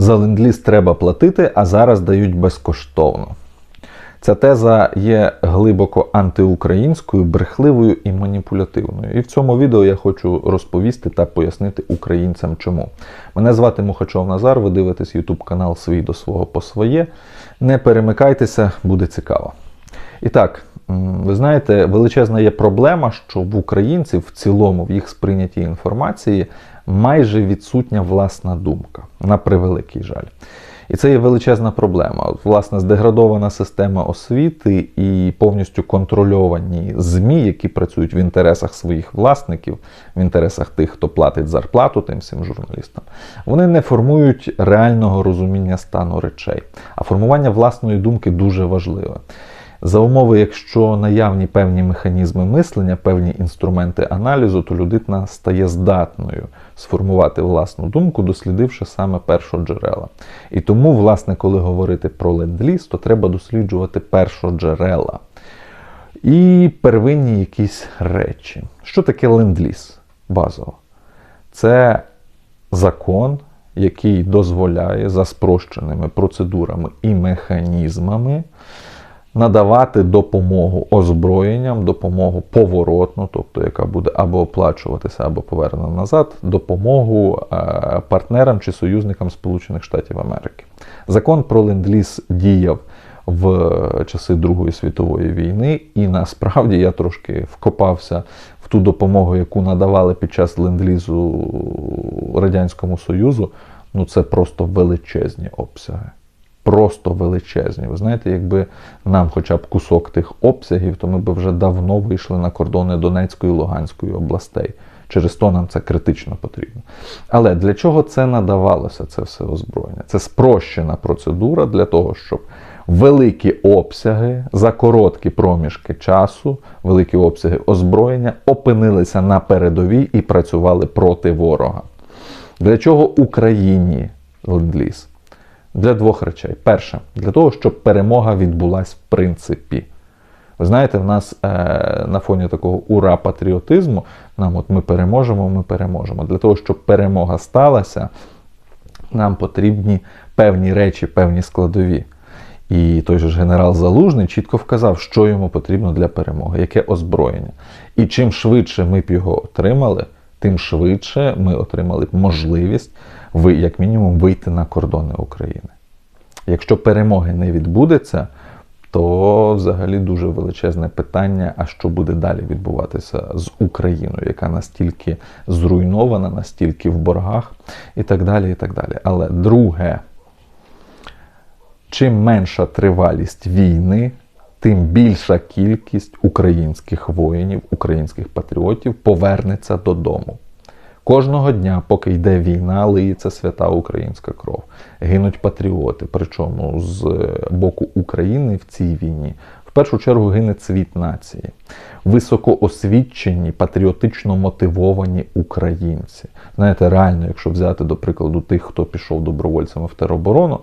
За ленд-ліз треба платити, а зараз дають безкоштовно. Ця теза є глибоко антиукраїнською, брехливою і маніпулятивною. І в цьому відео я хочу розповісти та пояснити українцям чому. Мене звати Мухачов Назар, ви дивитесь YouTube канал Свій до свого по своє. Не перемикайтеся, буде цікаво. І так, ви знаєте, величезна є проблема, що в українців в цілому в їх сприйнятті інформації майже відсутня власна думка, на превеликий жаль. І це є величезна проблема. Власне, здеградована система освіти і повністю контрольовані ЗМІ, які працюють в інтересах своїх власників, в інтересах тих, хто платить зарплату тим всім журналістам, вони не формують реального розуміння стану речей. А формування власної думки дуже важливе. За умови, якщо наявні певні механізми мислення, певні інструменти аналізу, то людина стає здатною сформувати власну думку, дослідивши саме першоджерела. І тому, власне, коли говорити про ленд-ліз, то треба досліджувати першоджерела і первинні якісь речі. Що таке ленд-ліз базово? Це закон, який дозволяє за спрощеними процедурами і механізмами надавати допомогу озброєнням, допомогу поворотну, тобто яка буде або оплачуватися, або повернена назад, допомогу е, партнерам чи союзникам Сполучених Штатів Америки. Закон про ленд-ліз діяв в часи Другої світової війни, і насправді я трошки вкопався в ту допомогу, яку надавали під час ленд-лізу Радянському Союзу. Ну це просто величезні обсяги просто величезні. Ви знаєте, якби нам хоча б кусок тих обсягів, то ми б вже давно вийшли на кордони Донецької і Луганської областей. Через то нам це критично потрібно. Але для чого це надавалося, це все озброєння? Це спрощена процедура для того, щоб великі обсяги за короткі проміжки часу, великі обсяги озброєння опинилися на передовій і працювали проти ворога. Для чого Україні ленд-ліз? Для двох речей. Перше, для того, щоб перемога відбулась в принципі. Ви знаєте, в нас е, на фоні такого ура-патріотизму, нам от ми переможемо, ми переможемо. Для того, щоб перемога сталася, нам потрібні певні речі, певні складові. І той же ж генерал Залужний чітко вказав, що йому потрібно для перемоги, яке озброєння. І чим швидше ми б його отримали, тим швидше ми отримали б можливість як мінімум, вийти на кордони України. Якщо перемоги не відбудеться, то взагалі дуже величезне питання, а що буде далі відбуватися з Україною, яка настільки зруйнована, настільки в боргах, і так далі. і так далі. Але друге, чим менша тривалість війни, тим більша кількість українських воїнів, українських патріотів повернеться додому. Кожного дня, поки йде війна, лиється свята українська кров. Гинуть патріоти. Причому з боку України в цій війні в першу чергу гине цвіт нації, високоосвічені, патріотично мотивовані українці. Знаєте, реально, якщо взяти до прикладу тих, хто пішов добровольцями в тероборону,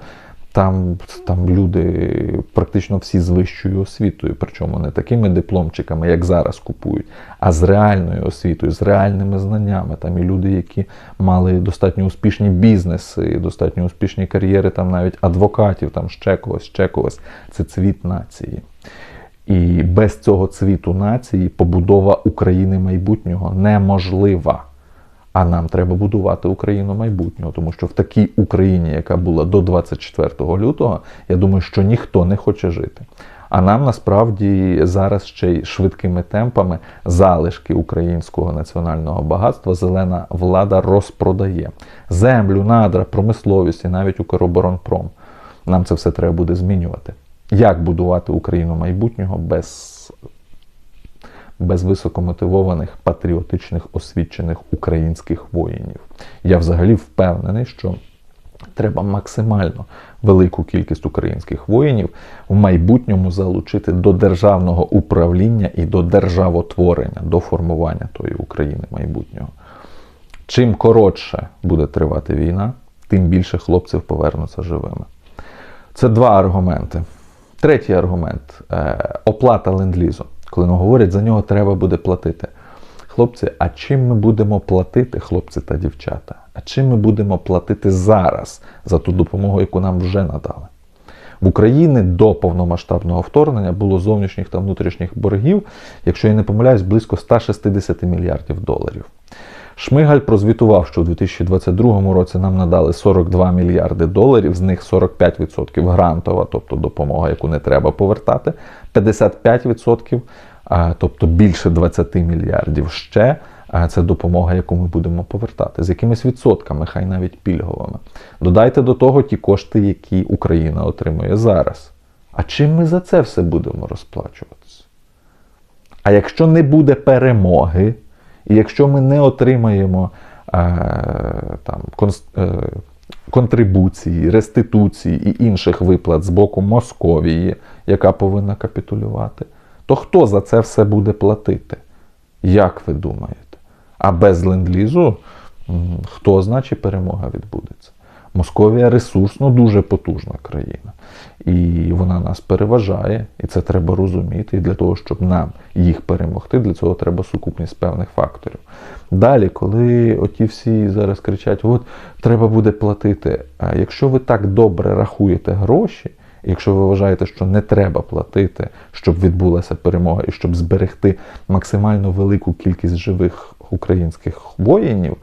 там там люди практично всі з вищою освітою, причому не такими дипломчиками, як зараз купують, а з реальною освітою, з реальними знаннями. Там і люди, які мали достатньо успішні бізнеси, достатньо успішні кар'єри, там навіть адвокатів, там ще когось, ще когось. Це цвіт нації. І без цього цвіту нації побудова України майбутнього неможлива. А нам треба будувати Україну майбутнього, тому що в такій Україні, яка була до 24 лютого, я думаю, що ніхто не хоче жити. А нам насправді зараз ще й швидкими темпами залишки українського національного багатства зелена влада розпродає землю, надра, промисловість і навіть Укроборонпром. Нам це все треба буде змінювати. Як будувати Україну майбутнього без без високомотивованих, патріотичних, освічених українських воїнів. Я взагалі впевнений, що треба максимально велику кількість українських воїнів в майбутньому залучити до державного управління і до державотворення, до формування тої України майбутнього. Чим коротше буде тривати війна, тим більше хлопців повернуться живими. Це два аргументи. Третій аргумент е, оплата ленд-лізу коли нам говорять, за нього треба буде платити. Хлопці, а чим ми будемо платити, хлопці та дівчата? А чим ми будемо платити зараз за ту допомогу, яку нам вже надали? В Україні до повномасштабного вторгнення було зовнішніх та внутрішніх боргів, якщо я не помиляюсь, близько 160 мільярдів доларів. Шмигаль прозвітував, що у 2022 році нам надали 42 мільярди доларів, з них 45% грантова, тобто допомога, яку не треба повертати, 55%, тобто більше 20 мільярдів ще. Це допомога, яку ми будемо повертати з якимись відсотками, хай навіть пільговими. Додайте до того ті кошти, які Україна отримує зараз. А чим ми за це все будемо розплачуватися? А якщо не буде перемоги, і якщо ми не отримаємо е, там, е, контрибуції, реституції і інших виплат з боку Московії, яка повинна капітулювати, то хто за це все буде платити? Як ви думаєте? А без ленд-лізу хто значить перемога відбудеться? Московія ресурсно дуже потужна країна. І вона нас переважає, і це треба розуміти. І для того, щоб нам їх перемогти, для цього треба сукупність певних факторів. Далі, коли оті всі зараз кричать, от треба буде платити. А якщо ви так добре рахуєте гроші, якщо ви вважаєте, що не треба платити, щоб відбулася перемога, і щоб зберегти максимально велику кількість живих українських воїнів.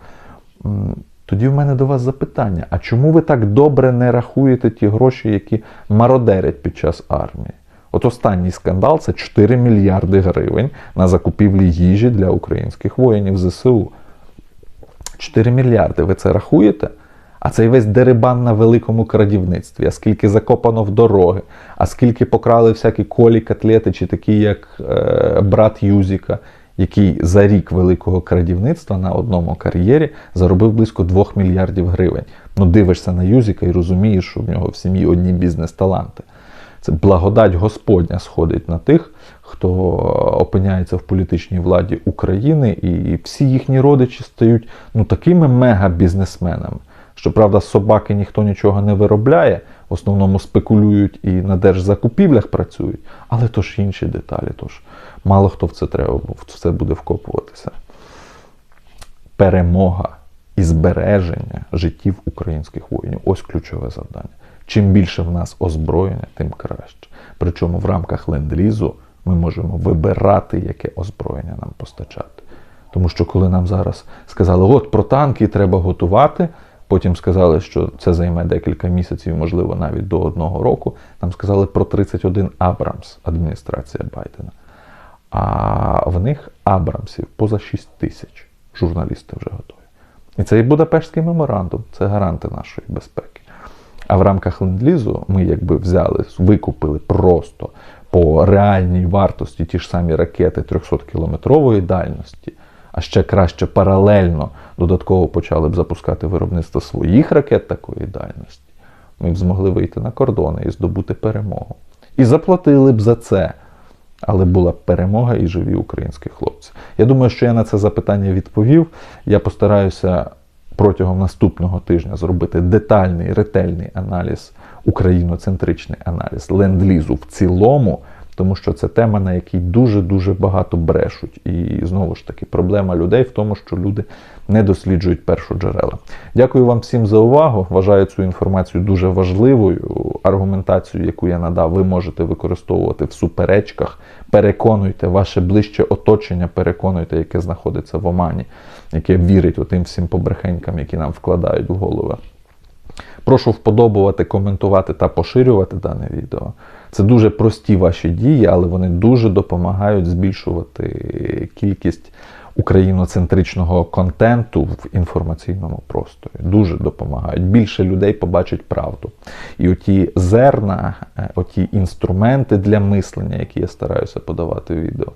Тоді в мене до вас запитання: а чому ви так добре не рахуєте ті гроші, які мародерять під час армії? От останній скандал це 4 мільярди гривень на закупівлі їжі для українських воїнів ЗСУ. 4 мільярди. Ви це рахуєте? А цей весь дерибан на великому крадівництві, а скільки закопано в дороги, а скільки покрали всякі колі, котлети, чи такі, як е, брат Юзіка, який за рік великого крадівництва на одному кар'єрі заробив близько 2 мільярдів гривень. Ну, дивишся на Юзіка і розумієш, що в нього в сім'ї одні бізнес-таланти. Це благодать Господня сходить на тих, хто опиняється в політичній владі України, і всі їхні родичі стають ну, такими мега-бізнесменами. Щоправда, собаки ніхто нічого не виробляє, в основному спекулюють і на держзакупівлях працюють, але то ж інші деталі. Тож мало хто в це треба в це буде вкопуватися. Перемога і збереження життів українських воїнів ось ключове завдання. Чим більше в нас озброєння, тим краще. Причому в рамках ленд-лізу ми можемо вибирати, яке озброєння нам постачати. Тому що коли нам зараз сказали, от про танки треба готувати. Потім сказали, що це займе декілька місяців, можливо, навіть до одного року. Нам сказали про 31 Абрамс адміністрація Байдена. А в них Абрамсів поза 6 тисяч. Журналісти вже готові. І це і Будапештський меморандум, це гаранти нашої безпеки. А в рамках ленд-лізу ми якби взяли, викупили просто по реальній вартості ті ж самі ракети 300-кілометрової дальності а ще краще паралельно додатково почали б запускати виробництво своїх ракет такої дальності, ми б змогли вийти на кордони і здобути перемогу. І заплатили б за це. Але була перемога і живі українські хлопці. Я думаю, що я на це запитання відповів. Я постараюся протягом наступного тижня зробити детальний, ретельний аналіз, україноцентричний аналіз ленд-лізу в цілому тому що це тема, на якій дуже-дуже багато брешуть. І знову ж таки, проблема людей в тому, що люди не досліджують першоджерела. Дякую вам всім за увагу. Вважаю цю інформацію дуже важливою. Аргументацію, яку я надав, ви можете використовувати в суперечках. Переконуйте ваше ближче оточення, переконуйте, яке знаходиться в Омані, яке вірить отим всім побрехенькам, які нам вкладають в голови. Прошу вподобувати, коментувати та поширювати дане відео. Це дуже прості ваші дії, але вони дуже допомагають збільшувати кількість україноцентричного контенту в інформаційному просторі. Дуже допомагають. Більше людей побачать правду. І оті зерна, е, оті інструменти для мислення, які я стараюся подавати в відео,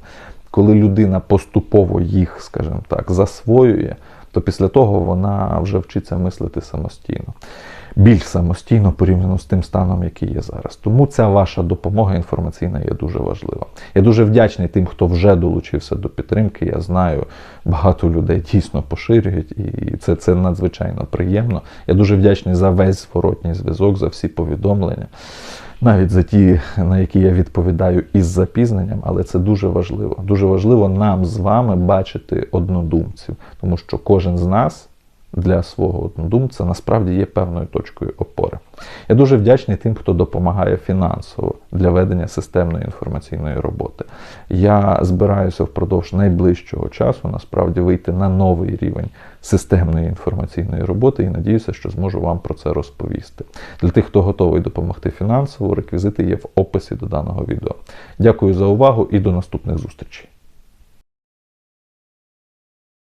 коли людина поступово їх, скажімо так, засвоює, то після того вона вже вчиться мислити самостійно більш самостійно порівняно з тим станом, який є зараз. Тому ця ваша допомога інформаційна є дуже важлива. Я дуже вдячний тим, хто вже долучився до підтримки. Я знаю, багато людей дійсно поширюють, і це, це надзвичайно приємно. Я дуже вдячний за весь зворотній зв'язок, за всі повідомлення. Навіть за ті, на які я відповідаю із запізненням, але це дуже важливо. Дуже важливо нам з вами бачити однодумців, тому що кожен з нас для свого однодумця насправді є певною точкою опори. Я дуже вдячний тим, хто допомагає фінансово для ведення системної інформаційної роботи. Я збираюся впродовж найближчого часу насправді вийти на новий рівень системної інформаційної роботи і надіюся, що зможу вам про це розповісти. Для тих, хто готовий допомогти фінансово, реквізити є в описі до даного відео. Дякую за увагу і до наступних зустрічей.